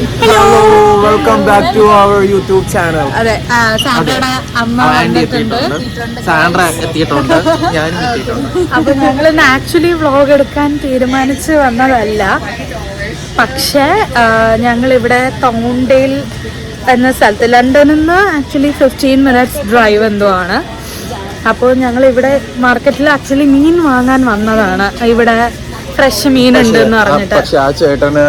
Hello welcome back to our YouTube channel അതെ സാൻഡ്രയുടെ അമ്മ വന്നിട്ടുണ്ട്. സാൻഡ്ര എത്തിയിട്ടുണ്ട്. ഞാൻ അപ്പൊ ഞങ്ങൾ ഇന്ന് ആക്ച്വലി വ്ളോഗ് എടുക്കാൻ തീരുമാനിച്ച് വന്നതല്ല. പക്ഷേ ഞങ്ങൾ ഇവിടെ തോണ്ടയിൽ എന്ന സ്ഥലത്ത് ലണ്ടനിൽ നിന്ന് ആക്ച്വലി ഫിഫ്റ്റീൻ മിനിറ്റ്സ് ഡ്രൈവ് എന്തോ ആണ്. അപ്പോൾ ഞങ്ങൾ ഇവിടെ മാർക്കറ്റിൽ ആക്ച്വലി മീൻ വാങ്ങാൻ വന്നതാണ്. ഇവിടെ ഫ്രഷ് മീൻ ഉണ്ട് എന്ന് പറഞ്ഞിട്ട്. പക്ഷെ ആ ചേട്ടന്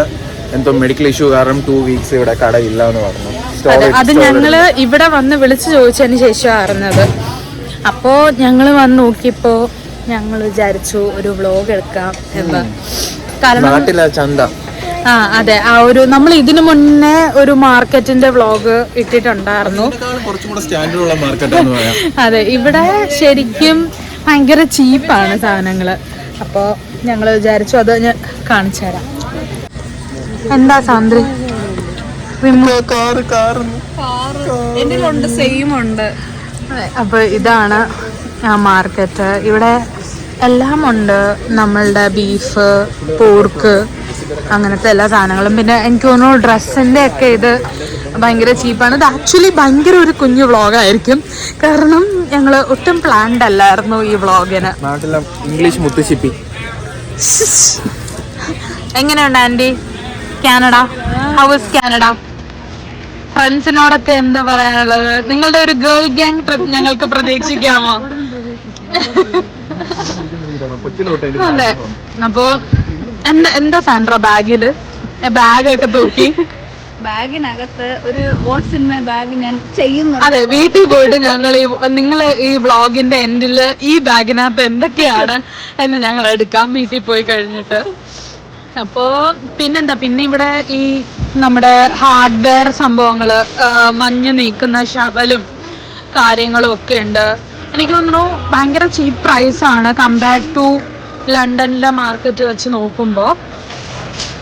എന്തോ മെഡിക്കൽ ഇഷ്യൂ കാരണം ടു വീക്സ് ഇവിടെ കടയില്ല എന്ന് പറഞ്ഞു അത് ഞങ്ങൾ ഇവിടെ വന്ന് വിളിച്ചു ചോദിച്ചതിന് ശേഷം അറിഞ്ഞത് അപ്പോ ഞങ്ങൾ വന്ന് നോക്കിയപ്പോ ഞങ്ങൾ വിചാരിച്ചു ഒരു വ്ലോഗ് എടുക്കാം എന്ന്. നാട്ടിലെ ചന്ത. ആ അതെ ആ ഒരു നമ്മൾ ഇതിനു മുന്നേ ഒരു മാർക്കറ്റിന്റെ വ്ളോഗ് ഇട്ടിട്ടുണ്ടായിരുന്നു. ഇതിനേക്കാളും സ്റ്റാൻഡേർഡ് ഉള്ള മാർക്കറ്റ് എന്ന് പറയാം. അതെ ഇവിടെ ശരിക്കും ഭയങ്കര ചീപ്പാണ് സാധനങ്ങൾ. അപ്പോൾ ഞങ്ങൾ വിചാരിച്ചു അത് ഞാൻ കാണിച്ചു തരാം. എന്താ സാന്ദ്രി ഉണ്ട് സെയിം ഉണ്ട് അപ്പൊ ഇതാണ് ആ മാർക്കറ്റ്. ഇവിടെ എല്ലാം ഉണ്ട് നമ്മളുടെ ബീഫ് പോർക്ക് അങ്ങനത്തെ എല്ലാ സാധനങ്ങളും. പിന്നെ എനിക്ക് തോന്നുന്നു ഡ്രസ്സിന്റെ ഒക്കെ ഇത് ഭയങ്കര ചീപ്പാണ്. ഇത് ആക്ച്വലി ഭയങ്കര ഒരു കുഞ്ഞു വ്ളോഗായിരിക്കും. കാരണം ഞങ്ങൾ ഒട്ടും പ്ലാൻഡ് അല്ലായിരുന്നു ഈ വ്ളോഗിന്. ഇംഗ്ലീഷ് എങ്ങനെയുണ്ട് aunty Canada? How is Canada? ഫ്രണ്ട്സിനോടൊക്കെ എന്താ പറയാനുള്ളത്? നിങ്ങളുടെ ഒരു ഗേൾ ഗ്യാങ് ട്രിപ്പ് ഞങ്ങൾക്ക് പ്രതീക്ഷിക്കാമോ? അതെ. അപ്പോ എന്താ എന്താ സാൻഡ്ര ബാഗിൽ? ബാഗൊക്കെ തൂക്കി? ബാഗിനകത്ത് ഒരു വാട്സ് ഇൻ മൈ ബാഗ് ഞാൻ ചെയ്യുന്നു. അതെ വീട്ടിൽ പോയിട്ട് ഞങ്ങൾ ഈ നിങ്ങൾ ഈ വ്ളോഗിന്റെ എൻഡിൽ ഈ ബാഗിനകത്ത് എന്തൊക്കെയാണ് എന്ന് ഞങ്ങൾ എടുക്കാം വീട്ടിൽ പോയി കഴിഞ്ഞിട്ട്. അപ്പോ പിന്നെന്താ? പിന്നെ ഇവിടെ ഈ നമ്മുടെ ഹാർഡ്വെയർ സംഭവങ്ങൾ മഞ്ഞ് നീക്കുന്ന ശവലും കാര്യങ്ങളും ഒക്കെ ഉണ്ട്. എനിക്ക് തോന്നുന്നു ഭയങ്കര ചീപ്പ് പ്രൈസ് ആണ് കമ്പയർഡ് ടു ലണ്ടനിലെ മാർക്കറ്റ് വെച്ച് നോക്കുമ്പോ.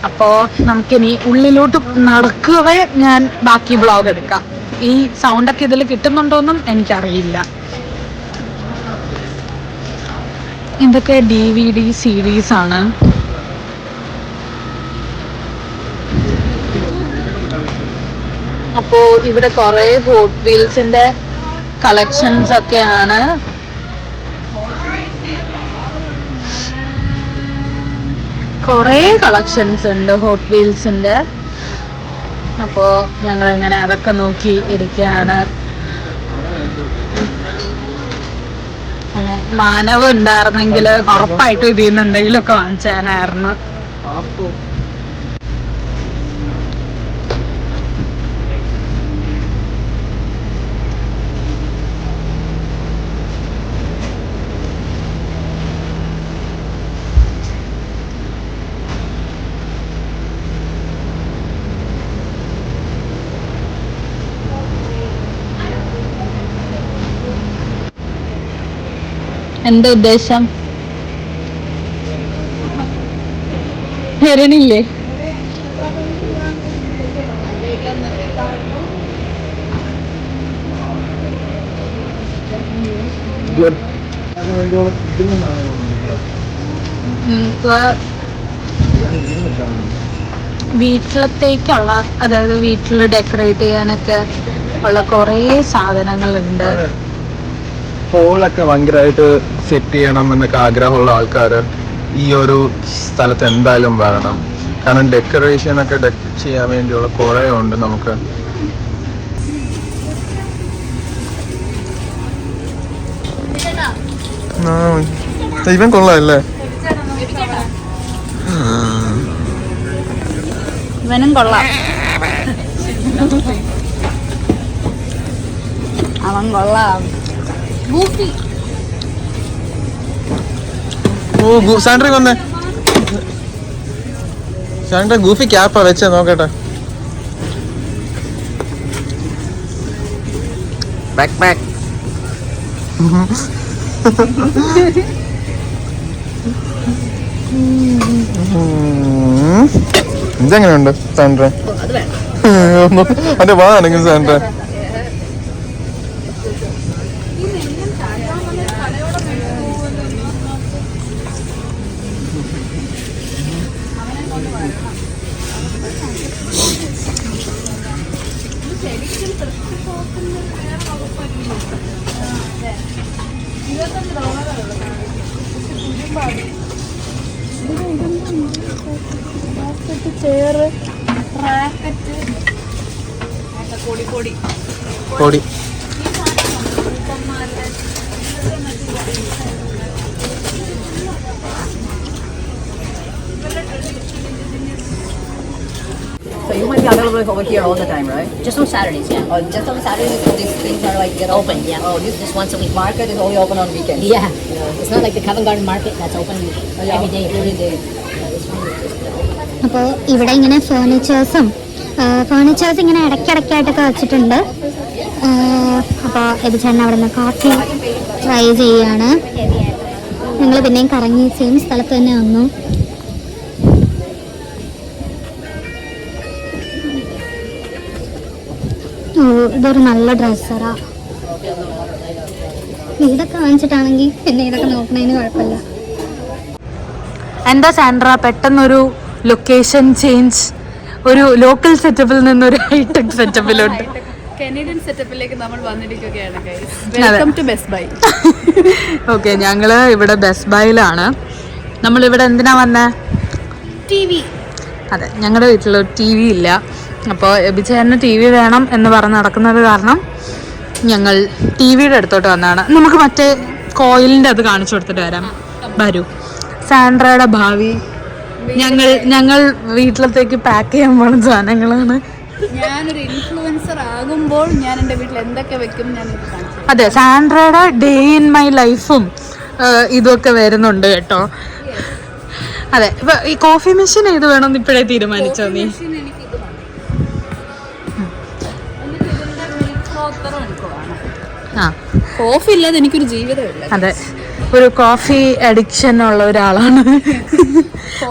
അപ്പോ നമുക്കിനി ഉള്ളിലോട്ട് നടക്കവേ ഞാൻ ബാക്കി ബ്ലോഗ് എടുക്കാം. ഈ സൗണ്ട് ഒക്കെ ഇതിൽ കിട്ടുന്നുണ്ടോന്നും എനിക്കറിയില്ല. ഇതൊക്കെ ഡി വി ഡി സീരീസ് ആണ്. അപ്പോ ഇവിടെ കുറെ ഹോട്ട് വീൽസിന്റെ കളക്ഷൻസ് ഒക്കെയാണ്. കുറെ കളക്ഷൻസ് ഉണ്ട് ഹോട്ട് വീൽസിന്റെ അപ്പോ ഞങ്ങൾ ഇങ്ങനെ അതൊക്കെ നോക്കി ഇരിക്കുകയാണ്. മാനവ് ഉണ്ടായിരുന്നെങ്കിൽ ഉറപ്പായിട്ടും ഇതിൽ നിന്ന് എന്തെങ്കിലുമൊക്കെ വാങ്ങിച്ചാനായിരുന്നു. എന്താ ഉദ്ദേശം? നിങ്ങൾക്ക് വീട്ടിലത്തേക്കുള്ള അതായത് വീട്ടിൽ ഡെക്കറേറ്റ് ചെയ്യാനൊക്കെ ഉള്ള കുറേ സാധനങ്ങളുണ്ട്. ഹോളൊക്കെ ഭയങ്കരമായിട്ട് സെറ്റ് ചെയ്യണം എന്നൊക്കെ ആഗ്രഹമുള്ള ആൾക്കാർ ഈ ഒരു സ്ഥലത്ത് എന്തായാലും വരണം. കാരണം ഡെക്കറേഷൻ ഒക്കെ ചെയ്യാൻ വേണ്ടിയുള്ള കുറേ ഉണ്ട് നമുക്ക്. ഇവൻ കൊള്ളാല്ലേ? ഇവനും കൊള്ളാം. അവൻ കൊള്ളാം. ഗൂഫി ഓ സാൻഡ്രി വന്നേ. സാൻഡ്രി ഗൂഫി ക്യാപ്പാ വെച്ചേ നോക്കട്ടെ. ബാക്ക് ബാക്ക് ഇതെങ്ങനെയുണ്ട് സാൻഡ്ര? അതിന്റെ വാ അനങ്ങും Sandra. You might be available over here all the time, right? Just on Saturdays, yeah. Oh, just on Saturdays these things are like get Open, yeah. Oh, this Just once a week. market is only open on weekends. Yeah. yeah. It's not like the Covent Garden Market that's open oh, Yeah, every day. Every day. അപ്പോൾ ഇവിടെ ഇങ്ങനെ ഫേർണിച്ചേഴ്സും furnitures ഇങ്ങനെ ഇടയ്ക്കിടയ്ക്കായിട്ടൊക്കെ വെച്ചിട്ടുണ്ട് അപ്പോൾ ഇത് ചേട്ടൻ അവിടെ നിന്ന് കാഫി ട്രൈ ചെയ്യാണ് ഞങ്ങൾ പിന്നെയും കറങ്ങി സെയിം സ്ഥലത്ത് തന്നെ വന്നു ഇതൊരു നല്ല ഡ്രസ്സറാ ഇതൊക്കെ വാങ്ങിച്ചിട്ടാണെങ്കിൽ പിന്നെ ഇതൊക്കെ നോക്കണതിന് കുഴപ്പമില്ല. എന്താ സാൻഡ്ര? പെട്ടെന്നൊരു ലൊക്കേഷൻ ചേഞ്ച് ഒരു ലോക്കൽ സെറ്റപ്പിൽ നിന്ന് ഒരു ഹൈടെക് സെറ്റപ്പിലോട്ട് കനേഡിയൻ സെറ്റപ്പിലേക്ക് നമ്മൾ വന്നിരിക്കുകയാണ് welcome to Best Buy okay ഞങ്ങൾ ഇവിടെ ബെസ്റ്റ് ബൈയിലാണ് നമ്മളിവിടെ എന്തിനാ വന്നേ? ടി വി അതെ ഞങ്ങളുടെ വീട്ടിൽ ടി വി ഇല്ല. അപ്പോൾ എബിച്ചേട്ടന് ടി വി വേണം എന്ന് പറഞ്ഞ് നടക്കുന്നത് കാരണം ഞങ്ങൾ ടി വിയുടെ അടുത്തോട്ട് വന്നതാണ്. നമുക്ക് മറ്റേ കോയിലിന്റെ അത് കാണിച്ചു കൊടുത്തിട്ട് വരാം. വരൂ. സാൻഡ്രയുടെ ഭാവി. ഞങ്ങൾ ഞങ്ങൾ വീട്ടിലത്തേക്ക് പാക്ക് ചെയ്യാൻ പോണ സാധനങ്ങളാണ്. ഞാനൊരു ഇൻഫ്ലുവൻസർ ആകുമ്പോൾ ഞാൻ എന്റെ വീട്ടിൽ എന്തൊക്കെ വെക്കും ഞാൻ അതെ സാൻഡ്രയുടെ ഡേ ഇൻ മൈ ലൈഫും ഇതൊക്കെ വരുന്നുണ്ട് കേട്ടോ. അതെ ഇപ്പൊ ഈ കോഫി മെഷീൻ ഏത് വേണമെന്ന് ഇപ്പോഴേ തീരുമാനിച്ചോ നീ? കോഫി ഇല്ലാതെ എനിക്കൊരു ജീവിതമില്ല അതെ. ഒരു കോഫി അഡിക്ഷൻ ഉള്ള ഒരാളാണ്.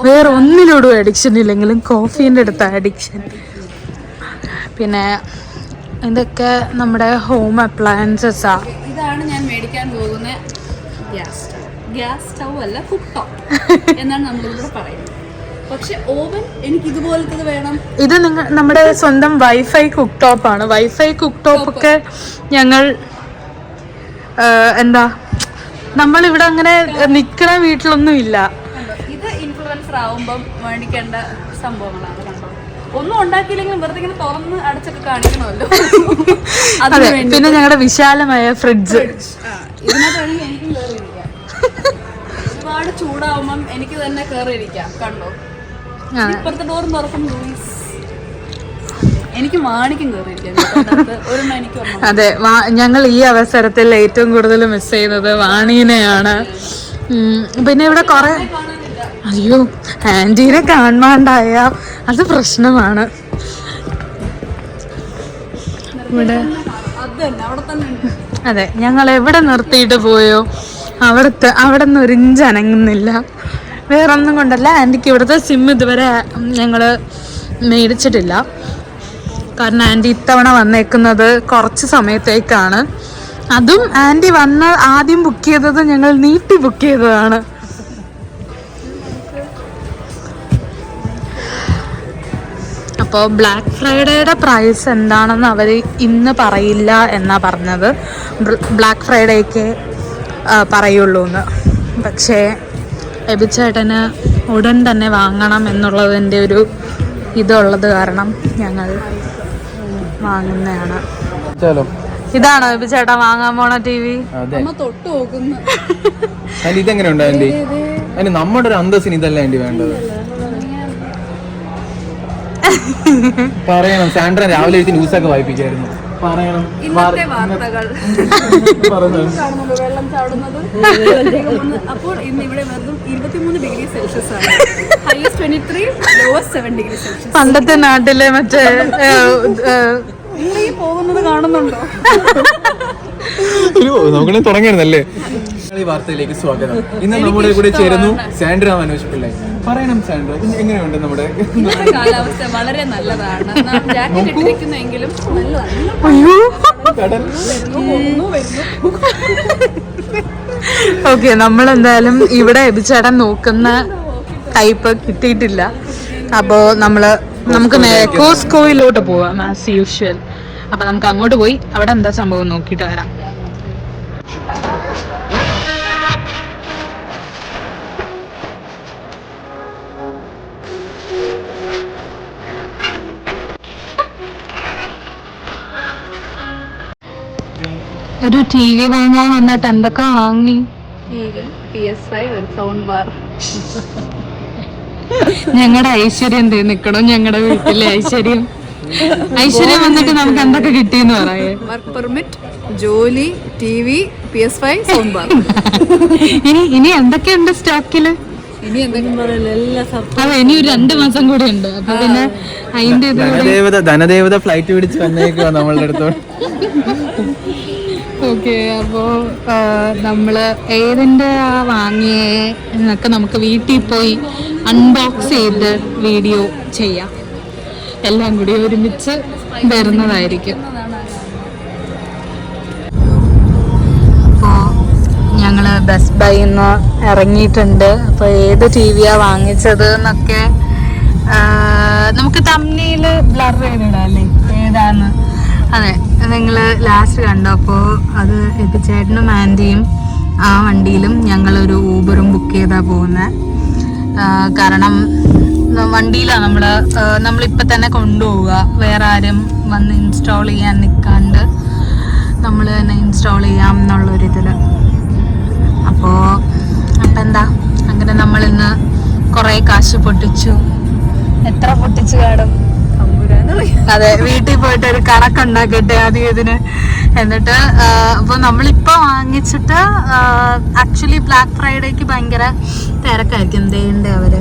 വേറെ ഒന്നിനോടും അഡിക്ഷൻ ഇല്ലെങ്കിലും കോഫീന്റെ അടുത്ത അഡിക്ഷൻ പിന്നെ ഇതൊക്കെ നമ്മുടെ ഹോം അപ്ലയൻസസ് ആണ് ഇതാണ് ഞാൻ മേടിക്കാൻ പോകുന്ന ഗ്യാസ് സ്റ്റൗ. ഗ്യാസ് സ്റ്റൗ അല്ല കുക്ക് ടോപ്പ് എന്നാണ് നമ്മളിവിടെ പറയുന്നത്. പക്ഷെ ഓവൻ എനിക്ക് ഇതുപോലത്തത് വേണം. ഇത് നിങ്ങൾ നമ്മുടെ സ്വന്തം വൈഫൈ കുക്ക് ടോപ്പ് ആണ്. വൈഫൈ കുക്ക് ടോപ്പ് ഒക്കെ ഞങ്ങൾ എന്താ? നമ്മളിവിടെ അങ്ങനെ നിക്കണ വീട്ടിലൊന്നും ഇല്ല ഇത് ഇൻഫ്ലുവൻസർ ആവുമ്പം മേടിക്കേണ്ട സംഭവങ്ങളാണ് കണ്ടോ? ഒന്നും ഉണ്ടാക്കിയില്ലെങ്കിലും വെറുതെ ഇങ്ങനെ തുറന്ന് അടച്ചൊക്കെ കാണിക്കണമല്ലോ. അതെ പിന്നെ ഞങ്ങളുടെ വിശാലമായ ഫ്രിഡ്ജ് ഇതിനകത്താണെങ്കിൽ എനിക്കും ഒരുപാട് ചൂടാവുമ്പം എനിക്ക് തന്നെ കയറി ഇരിക്കാം കണ്ടോ ഇപ്പുറത്തെ ഡോറും തുറക്കും ലൂയിസ് എനിക്ക് മാണിക്കും കയറി ഇരിക്കാം ഇതിനകത്ത്. ഒരെണ്ണം അതെ ഞങ്ങൾ ഈ അവസരത്തിൽ ഏറ്റവും കൂടുതൽ മിസ് ചെയ്യുന്നത് വാണീനെയാണ്. പിന്നെ ഇവിടെ കുറെ അയ്യോ ആന്റീനെ കാണാണ്ടായ അത് പ്രശ്നമാണ്. ഇവിടെ അത് ഞങ്ങൾ എവിടെ നിർത്തിയിട്ട് പോയോ? അവിടുത്തെ അവിടെ നിന്ന് ഒരു ഇഞ്ചനങ്ങുന്നില്ല വേറൊന്നും വേറെ കൊണ്ടല്ല ആന്റിക്ക് ഇവിടുത്തെ സിം ഇതുവരെ ഞങ്ങൾ മേടിച്ചിട്ടില്ല. കാരണം ആന്റി ഇത്തവണ വന്നേക്കുന്നത് കുറച്ച് സമയത്തേക്കാണ്. അതും ആന്റി വന്ന ആദ്യം ബുക്ക് ചെയ്തത് ഞങ്ങൾ നീട്ടി ബുക്ക് ചെയ്തതാണ്. അപ്പോൾ ബ്ലാക്ക് ഫ്രൈഡേയുടെ പ്രൈസ് എന്താണെന്ന് അവർ ഇന്ന് പറയില്ല എന്നാണ് പറഞ്ഞത്. ബ്ലാക്ക് ഫ്രൈഡേക്ക് പറയുള്ളൂ എന്ന് പക്ഷേ എബിച്ചേട്ടന് ഉടൻ തന്നെ വാങ്ങണം എന്നുള്ളതിന്റെ ഒരു ഇതുള്ളത് കാരണം ഞങ്ങൾ വാങ്ങുന്നതാണ്. ഇതാണോ ഇപ്പൊ ചേട്ടാ വാങ്ങാൻ പോണ ടി വി? ഇതെങ്ങനെ ഉണ്ട് ആന്റി അതിന് നമ്മുടെ ഒരു അന്തസ്സിന് ഇതല്ല ആന്റി വേണ്ടത്? പറയണം. സാൻഡ്ര രാവിലെ എഴുതി ന്യൂസൊക്കെ വായിപ്പിക്കായിരുന്നു. പറയണം. ഇന്നത്തെ വാർത്തകൾ. വെള്ളം ചാടുന്നത്. അപ്പോൾ ഇന്ന് ഇവിടെ വെറും ഇരുപത്തിമൂന്ന് ഡിഗ്രി സെൽഷ്യസ് ആണ്. Highest twenty three lowest seven degree Celsius. പണ്ടത്തെ നാട്ടിലെ മറ്റേ പോകുന്നത് കാണുന്നുണ്ടോ? നമുക്കിനെ തുടങ്ങിയിരുന്നല്ലേ? ഈ വാർത്തയിലേക്ക് സ്വാഗതം. ഇന്ന് നമ്മുടെ കൂടെ ചേരുന്നു സാൻഡ്ര മനോജ് പിള്ളേ. പറയണം സാൻഡ്ര എങ്ങനെയുണ്ട് നമ്മുടെ കാലാവസ്ഥ വളരെ നല്ലതാണ്. ജാക്കറ്റ് അയ്യോ. കടൽ. ഓക്കെ നമ്മളെന്തായാലും ഇവിടെ എബിച്ചേട്ടൻ നോക്കുന്ന ടൈപ്പ് കിട്ടിയിട്ടില്ല. അപ്പോൾ നമ്മൾ നമുക്ക് കോസ്കോയിലോട്ട് പോവാം ആസ് യൂഷ്വൽ അപ്പൊ നമുക്ക് അങ്ങോട്ട് പോയി അവിടെ എന്താ സംഭവം നോക്കിയിട്ട് വരാം. ഒരു ടി വി വാങ്ങാൻ വന്നിട്ട് എന്തൊക്കെ വാങ്ങി? ഞങ്ങളുടെ ഐശ്വര്യം എന്തേ? നിക്കണോ ഞങ്ങളുടെ വീട്ടിലെ ഐശ്വര്യം? ഐശ്വര്യം വന്നിട്ട് നമുക്ക് എന്തൊക്കെ കിട്ടിയെന്ന് പറയേ. വർക്ക് പെർമിറ്റ് ജോലി T V P S five sound bar ഇനി ഇനി എന്തൊക്കെയുണ്ട് സ്റ്റോക്കിൽ? ഇനി ഇനി ഒരു രണ്ട് മാസം കൂടെ ഉണ്ട്. അപ്പൊ പിന്നെ അതിന്റെ ധനദേവത ഫ്ലൈറ്റ് പിടിച്ച് വന്നേക്കുവാ നമ്മളുടെ അടുത്തോട്ട്. ഓക്കെ അപ്പോ ആ, നമ്മൾ ഏതിന്റെ ആ വാങ്ങിയേ എന്നൊക്കെ നമുക്ക് വീട്ടിൽ പോയി അൺബോക്സ് ചെയ്ത് വീഡിയോ ചെയ്യാം. എല്ലാം കൂടി ഒരുമിച്ച് വരുന്നതായിരിക്കും. അപ്പോൾ ഞങ്ങൾ ബെസ്റ്റ് ബൈ നിന്ന് ഇറങ്ങിയിട്ടുണ്ട്. അപ്പോൾ ഏത് ടി വിയാ വാങ്ങിച്ചത് എന്നൊക്കെ നമുക്ക് തമ്മിയിൽ ബ്ലർ ചെയ്തിടാം അല്ലേ? ഏതാന്ന് അതെ നിങ്ങൾ ലാസ്റ്റ് കണ്ടു? അപ്പോൾ അത് എത്തിച്ചേട്ടനും ആന്റിയും ആ വണ്ടിയിലും ഞങ്ങളൊരു ഊബറും ബുക്ക് ചെയ്താ പോകുന്നത് കാരണം വണ്ടിയിലാണ് നമ്മൾ നമ്മളിപ്പോൾ തന്നെ കൊണ്ടുപോവുക. വേറെ ആരും വന്ന് ഇൻസ്റ്റാൾ ചെയ്യാൻ നിൽക്കാണ്ട് നമ്മൾ തന്നെ ഇൻസ്റ്റാൾ ചെയ്യാം എന്നുള്ളൊരിതിൽ അപ്പോൾ അപ്പം എന്താ അങ്ങനെ നമ്മളിന്ന് കുറേ കാശ് പൊട്ടിച്ചു. എത്ര പൊട്ടിച്ചു കാണും അതെ വീട്ടിൽ പോയിട്ട് ഒരു കണക്കുണ്ടാക്കട്ടെ ആദ്യം ഇതിന് എന്നിട്ട് അപ്പോൾ നമ്മളിപ്പോൾ വാങ്ങിച്ചിട്ട് ആക്ച്വലി ബ്ലാക്ക് ഫ്രൈഡേക്ക് ഭയങ്കര തിരക്കായിരിക്കും ദേണ്ടേ അവർ.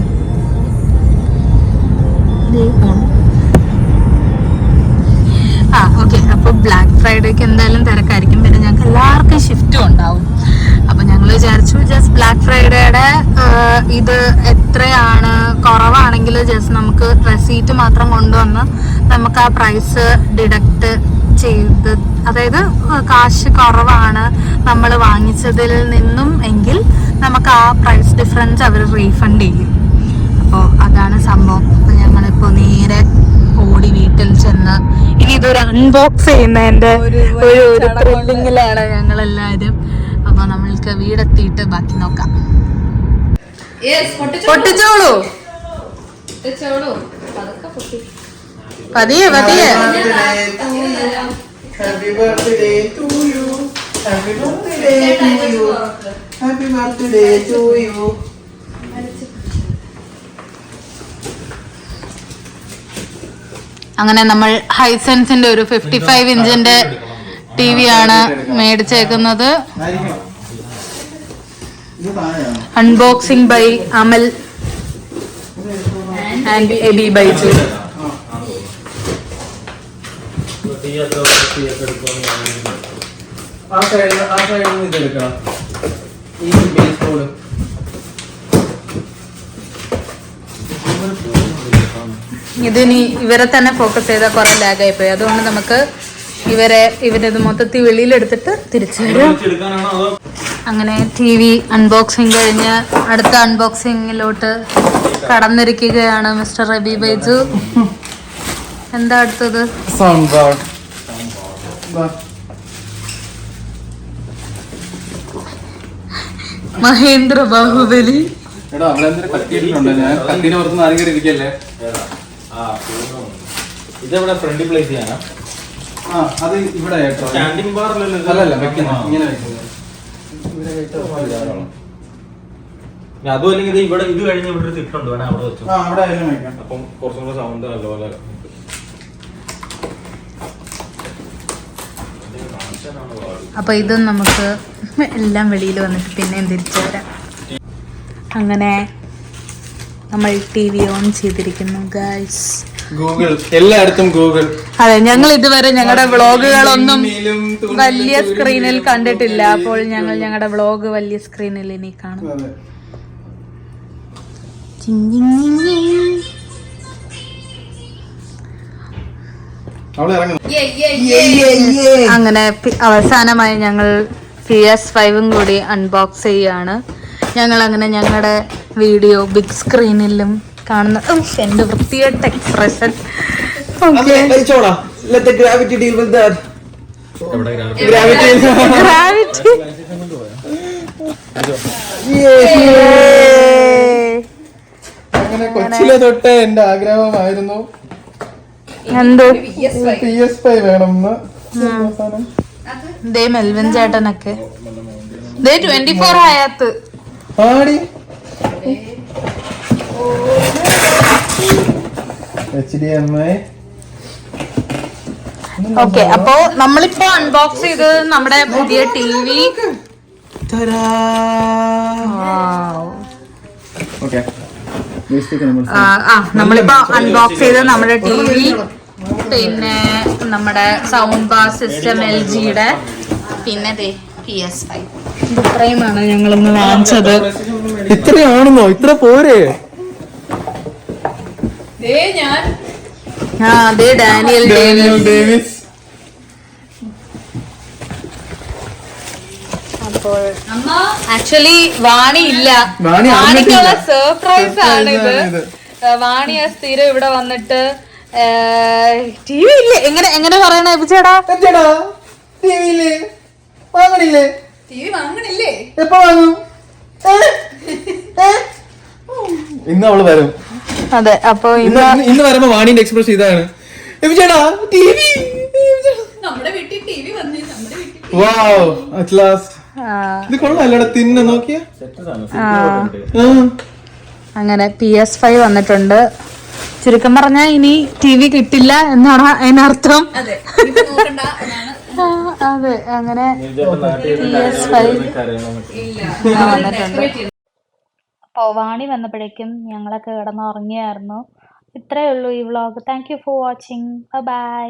ആ ഓക്കെ അപ്പോൾ ബ്ലാക്ക് ഫ്രൈഡേക്ക് എന്തായാലും തിരക്കായിരിക്കും. പിന്നെ ഞങ്ങൾക്ക് എല്ലാവർക്കും ഷിഫ്റ്റും ഉണ്ടാവും. അപ്പൊ ഞങ്ങൾ വിചാരിച്ചു ജസ്റ്റ് ബ്ലാക്ക് ഫ്രൈഡേയുടെ ഇത് എത്രയാണ്? കുറവാണെങ്കിൽ ജസ്റ്റ് നമുക്ക് റെസീറ്റ് മാത്രം കൊണ്ടുവന്ന് നമുക്ക് ആ പ്രൈസ് ഡിഡക്ട് ചെയ്ത് അതായത് കാശ് കുറവാണ് നമ്മൾ വാങ്ങിച്ചതിൽ നിന്നും എങ്കിൽ നമുക്ക് ആ പ്രൈസ് ഡിഫറൻസ് അവർ റീഫണ്ട് ചെയ്യും. അപ്പോൾ അതാണ് സംഭവം. അപ്പോൾ ഞങ്ങളിപ്പോൾ നേരെ ഓടി വീട്ടിൽ ചെന്ന് ഇനി ഇതൊരു അൺബോക്സ് ചെയ്യുന്നതിന്റെ ഒരു ഒരു ത്രില്ലിങ്ങിലാണ് ഞങ്ങൾ എല്ലാവരും അപ്പൊ നമ്മൾക്ക് വീടെത്തിയിട്ട് ബാക്കി നോക്കാം. പൊട്ടിച്ചോളൂ. പൊട്ടിച്ചോളൂ. പതിയെ പതിയെ. Happy birthday to you happy birthday to you happy birthday to you അങ്ങനെ നമ്മൾ ഹൈസെൻസിന്റെ ഒരു ഫിഫ്റ്റി ഫൈവ് ഇഞ്ചിന്റെ ടി വി ആണ് മേടിച്ചേക്കുന്നത് unboxing by Amal and Eby Baiju ആ സൈഡിൽ ആ സൈഡിൽ നിന്ന് ഇതെടുക്കണം. ഈ ബേസ് ബോർഡ് ഇതിനി ഇവരെ തന്നെ ഫോക്കസ് ചെയ്താൽ കുറെ ലാഗായി പോയി. അതുകൊണ്ട് നമുക്ക് ഇവരെ ഇവരത് മൊത്തത്തിൽ വെളിയിലെടുത്തിട്ട് തിരിച്ചു വരും. അങ്ങനെ ടി വി അൺബോക്സിങ് കഴിഞ്ഞ് അടുത്ത അൺബോക്സിങ്ങിലോട്ട് കടന്നിരിക്കുകയാണ് മിസ്റ്റർ റബി ബൈജു. എന്താ അടുത്തത്? Sound board Mahendra Baahubali. എടാ അവിടെ എന്തൊരു കത്തിയിട്ടുണ്ട് ഞാൻ കത്തിനെ പുറത്ത് ഇരിക്കല്ലേ ഇതെവിടെ? ഫ്രണ്ടിൽ പ്ലേസ് ചെയ്യാനാ ആ അത് ഇവിടെ കേട്ടോ. സ്റ്റാൻഡിംഗ് ബാറിലല്ലോ അല്ലല്ല വെക്കണം ഇങ്ങനെ വെക്കുന്നത് അതും അല്ലെങ്കിൽ ഇത് ഇവിടെ ഇത് കഴിഞ്ഞ് ഇവിടെ ഒരു തിട്ടുണ്ട് വേണേ അവിടെ വെച്ചു. ആ അവിടെ ആയാലും വെക്കാം അപ്പം കുറച്ചും കൂടെ സൗണ്ട് നല്ലപോലെ അപ്പൊ ഇത് നമുക്ക് എല്ലാം വെളിയിൽ വന്നിട്ട് പിന്നെയും തിരിച്ചു വരാം. അങ്ങനെ നമ്മൾ ടി വി ഓൺ ചെയ്തിരിക്കുന്നു ഗൈസ് ഗൂഗിൾ എല്ലായിടത്തും ഗൂഗിൾ അതെ ഞങ്ങൾ ഇതുവരെ ഞങ്ങളുടെ വ്ളോഗുകളൊന്നും ഒന്നും വലിയ സ്ക്രീനിൽ കണ്ടിട്ടില്ല. അപ്പോൾ ഞങ്ങൾ ഞങ്ങളുടെ വ്ളോഗ് വലിയ സ്ക്രീനിൽ ഇനി കാണും. അതെ. അവൾ ഇറങ്ങുന്നു. അങ്ങനെ അവസാനമായി ഞങ്ങൾ പി എസ് ഫൈവും കൂടി അൺബോക്സ് ചെയ്യാണ്. ഞങ്ങൾ അങ്ങനെ ഞങ്ങളുടെ വീഡിയോ ബിഗ് സ്ക്രീനിലും കാണുന്ന എന്റെ വൃത്തിയായിട്ട് എക്സ്പ്രഷൻ അങ്ങനെ കൊച്ചിലെ തൊട്ട് എന്റെ ആഗ്രഹമായിരുന്നു. എന്തോ? പി എസ് ഫൈവ് വേണമെന്ന്. ദേ മെൽവിൻ ചേട്ടനൊക്കെ. ദേ ട്വന്റി ഫോർ ആയത്ത്. ആടി H D M I. Okay അപ്പോ നമ്മളിപ്പോ അൺബോക്സ് ചെയ്ത് നമ്മുടെ പുതിയ ടി വി. ഓക്കെ. ആ നമ്മളിപ്പോ അൺബോക്സ് ചെയ്ത് നമ്മുടെ ടി വി. പിന്നെ നമ്മുടെ സൗണ്ട് ബാർ സിസ്റ്റം എൽ ജിയുടെ പിന്നെ പി എസ് ഫൈവ് ഇത്രയുമാണ് ഞങ്ങൾ ഇന്ന് വാങ്ങിച്ചത്. ഇത്രയാണെന്നോ? ഇത്ര പോരെ? ദേ ഞാൻ. ആ അതെ ഡാനിയൽ ഡാനിയൽ ഡേവിസ്. അപ്പോൾ അമ്മ. ആക്ച്വലി വാണി ഇല്ല. വാണി വാണിക്കുള്ള. സർപ്രൈസ് ആണ് ഇത്. വാണി ആ സ്ഥിരം ഇവിടെ വന്നിട്ട് ടി വി ഇല്ലേ? എങ്ങനെ എങ്ങനെ പറയണേ ചേടാ വാങ്ങണില്ലേ ടി വി വാങ്ങണില്ലേ? എപ്പോ വാങ്ങും? ഇന്ന് അവൾ വരും. അതെ അപ്പൊ ഇന്ന് വരുമ്പോ വാണിന്റെ എക്സ്പ്രസ് ഇതാണ്. T V? Wow at last ഇത് കൊള്ളാല്ലടാ തിന്ന നോക്കിയ? അങ്ങനെ പി എസ് ഫൈവ് വന്നിട്ടുണ്ട്. ചുരുക്കം പറഞ്ഞാൽ ഇനി ടി വി കിട്ടില്ല എന്നാണ് അതിനർത്ഥം. അതെ അങ്ങനെ നാട്ടിൽ PS5 ഇല്ല. വന്നിട്ടുണ്ട്. അപ്പോൾ വാണി വന്നപ്പോഴേക്കും ഞങ്ങളൊക്കെ കിടന്നുറങ്ങിയായിരുന്നു. ഇത്രയേ ഉള്ളൂ ഈ vlog. Thank you for watching bye